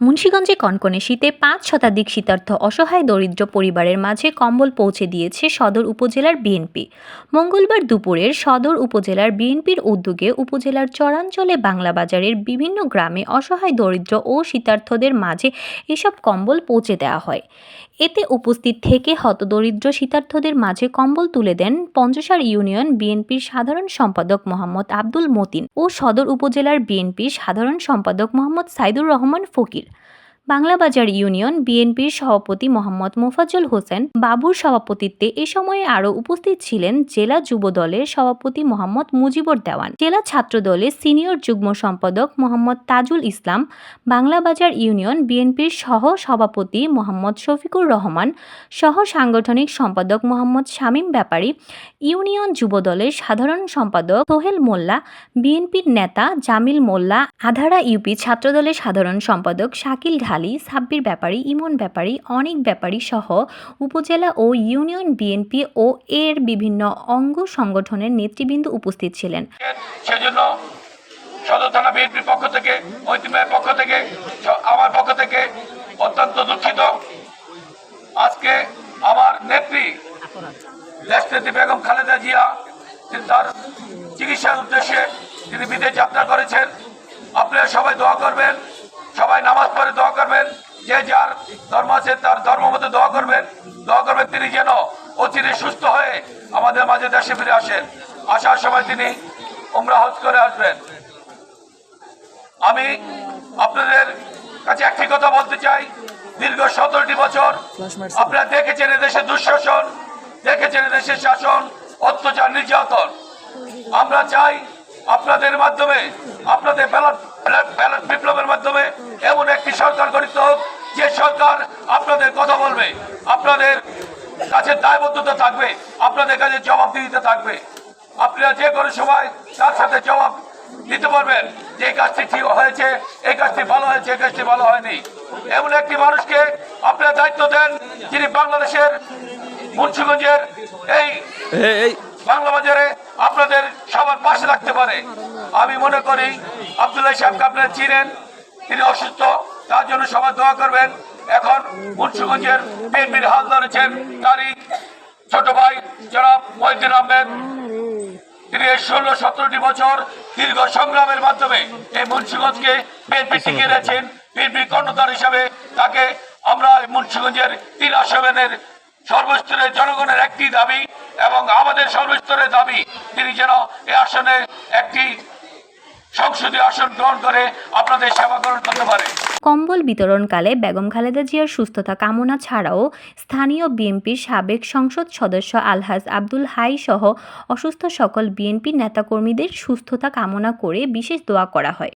মুন্সীগঞ্জে কনকনে শীতে পাঁচ শতাধিক শীতার্থ অসহায় দরিদ্র পরিবারের মাঝে কম্বল পৌঁছে দিয়েছে সদর উপজেলার বিএনপি। মঙ্গলবার দুপুরের সদর উপজেলার বিএনপির উদ্যোগে উপজেলার চরাঞ্চলে বাংলাবাজারের বিভিন্ন গ্রামে অসহায় দরিদ্র ও শীতার্থদের মাঝে এসব কম্বল পৌঁছে দেওয়া হয়। এতে উপস্থিত থেকে হতদরিদ্র শীতার্থদের মাঝে কম্বল তুলে দেন পঞ্চসার ইউনিয়ন বিএনপির সাধারণ সম্পাদক মোহাম্মদ আব্দুল মতিন ও সদর উপজেলার বিএনপির সাধারণ সম্পাদক মোহাম্মদ সাইদুর রহমান ফকির। বাংলাবাজার ইউনিয়ন বিএনপির সভাপতি মোহাম্মদ মোফাজ্জল হোসেন বাবুর সভাপতিত্বে এ সময়ে আরও উপস্থিত ছিলেন জেলা যুব দলের সভাপতি মোহাম্মদ মুজিবর দেওয়ান, জেলা ছাত্র দলের সিনিয়র যুগ্ম সম্পাদক মোহাম্মদ তাজুল ইসলাম বাংলাবাজার ইউনিয়ন বিএনপির সহ সভাপতি মোহাম্মদ শফিকুর রহমান সহ সাংগঠনিক সম্পাদক মোহাম্মদ শামীম ব্যাপারী, ইউনিয়ন যুব দলের সাধারণ সম্পাদক সোহেল মোল্লা, বিএনপির নেতা জামিল মোল্লা, আধারা ইউপি ছাত্রদলের সাধারণ সম্পাদক শাকিল ঢালি সাব্বির ব্যাপারী, ইমন ব্যাপারী, অনেক ব্যাপারী সহ উপজেলা ও ইউনিয়ন বিএনপি ও এর বিভিন্ন অঙ্গ সংগঠনের নেতৃবৃন্দ উপস্থিত ছিলেন। সেজন্য সদর থানা বিএনপির পক্ষ থেকে ঐতিহ্যের পক্ষ থেকে আমার পক্ষ থেকে অত্যন্ত দুঃখিত। আজকে আমার নেত্রী দেশনেত্রী বেগম খালেদা জিয়া তার চিকিৎসার উদ্দেশ্যে তিনি বিদেশ যাত্রা করেছেন। আপনারা সবাই দোয়া করবেন। সবাই নামাজ পড়ে দোয়া করবেন। যে যার ধর্ম আছে তার ধর্ম মতো দোয়া করবেন। দোয়া করবেন তিনি যেন অচিরে সুস্থ হয়ে আমাদের মাঝে দেশে ফিরে আসেন। আসার সময় তিনি উমরা হজ করে আসবেন। আমি আপনাদের কাছে একটি কথা বলতে চাই। দীর্ঘ সতেরোটি বছর আপনারা দেখেছেন দেশের দুঃশাসন, দেখেছেন দেশের শাসন, অত্যাচার, নির্যাতন। আমরা চাই আপনাদের মাধ্যমে, আপনাদের ব্যালট ব্যালট বিপ্লবের মাধ্যমে এমন একটি সরকার গঠিত হোক যে সরকার আপনাদের কথা বলবে আপনাদের কাছে দায়বদ্ধতা থাকবে আপনাদের কাছে জবাব দিতে থাকবে। আপনারা যে কোনো সময় তার সাথে জবাব দিতে পারবেন যে এই কাজটি ঠিক হয়েছে এই কাজটি ভালো হয়েছে এই কাজটি ভালো হয়নি। এমন একটি মানুষকে আপনারা দায়িত্ব দেন যিনি বাংলাদেশের মুন্সিগঞ্জের এই। বাংলা বাজারে আপনাদের সবার পাশে রাখতে পারে। আমি মনে করি আবদুল্লাহ সাহেবকে আপনারা চিনেন তিনি অসুস্থ তার জন্য সবাই দোয়া করবেন। এখন মুন্সিগঞ্জের বিএনপির হাল ধরেছেন তারই ছোট ভাই জনাব মহিদিন আহমেদ। তিনি ষোলো সতেরোটি বছর দীর্ঘ সংগ্রামের মাধ্যমে এই মুন্সিগঞ্জকে বিএনপি টিকিয়ে রেখেছেন বিএনপি কর্ণধার হিসাবে তাকে আমরা মুন্সিগঞ্জের তিন আসনের সর্বস্তরের জনগণের একটি দাবি এবং আমাদের সর্বস্তরের দাবি, তিনি যেন এই আসনে একটি সংসদীয় আসন গ্রহণ করে আপনাদের সেবা গ্রহণ করতে পারে। কম্বল বিতরণকালে বেগম খালেদা জিয়ার সুস্থতা কামনা ছাড়াও স্থানীয় বিএনপির সাবেক সংসদ সদস্য আলহাজ আব্দুল হাই সহ অসুস্থ সকল বিএনপি নেতাকর্মীদের সুস্থতা কামনা করে বিশেষ দোয়া করা হয়।